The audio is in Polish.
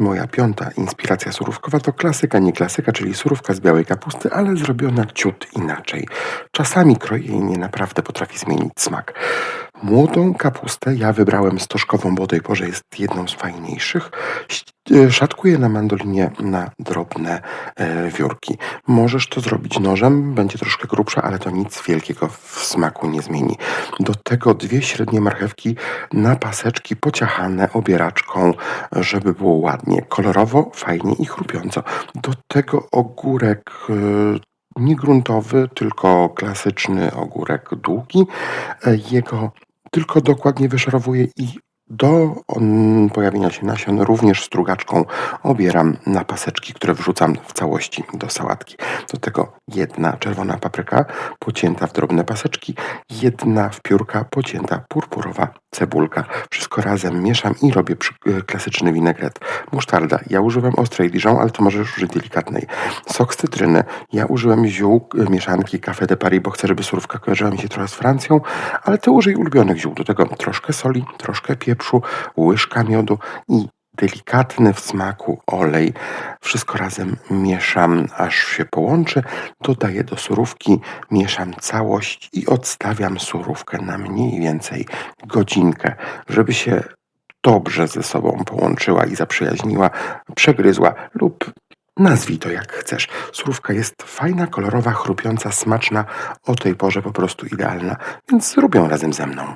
Moja piąta inspiracja surówkowa to klasyka, nie klasyka, czyli surówka z białej kapusty, ale zrobiona ciut inaczej. Czasami krojenie naprawdę potrafi zmienić smak. Młodą kapustę ja wybrałem stożkową, bo do tej porze jest jedną z fajniejszych. E, Szatkuję na mandolinie na drobne e, wiórki. Możesz to zrobić nożem, będzie troszkę grubsza, ale to nic wielkiego w smaku nie zmieni. Do tego dwie średnie marchewki na paseczki pociachane obieraczką, żeby było ładnie, kolorowo, fajnie i chrupiąco. Do tego ogórek e, nie gruntowy, tylko klasyczny ogórek długi. Jego tylko dokładnie wyszarowuję i do pojawienia się nasion również strugaczką obieram na paseczki, które wrzucam w całości do sałatki. Do tego jedna czerwona papryka pocięta w drobne paseczki, jedna w piórka pocięta purpurowa cebulka. Wszystko razem mieszam i robię e, klasyczny winegret. Musztarda. Ja używam ostrej Dijon, ale to możesz użyć delikatnej. Sok z cytryny. Ja użyłem ziół e, mieszanki Café de Paris, bo chcę, żeby surówka kojarzyła mi się trochę z Francją, ale ty użyj ulubionych ziół. Do tego troszkę soli, troszkę pieprzu, łyżka miodu i delikatny w smaku olej. Wszystko razem mieszam, aż się połączy. Dodaję do surówki, mieszam całość i odstawiam surówkę na mniej więcej godzinkę, żeby się dobrze ze sobą połączyła i zaprzyjaźniła, przegryzła lub nazwij to jak chcesz. Surówka jest fajna, kolorowa, chrupiąca, smaczna, o tej porze po prostu idealna, więc rób ją razem ze mną.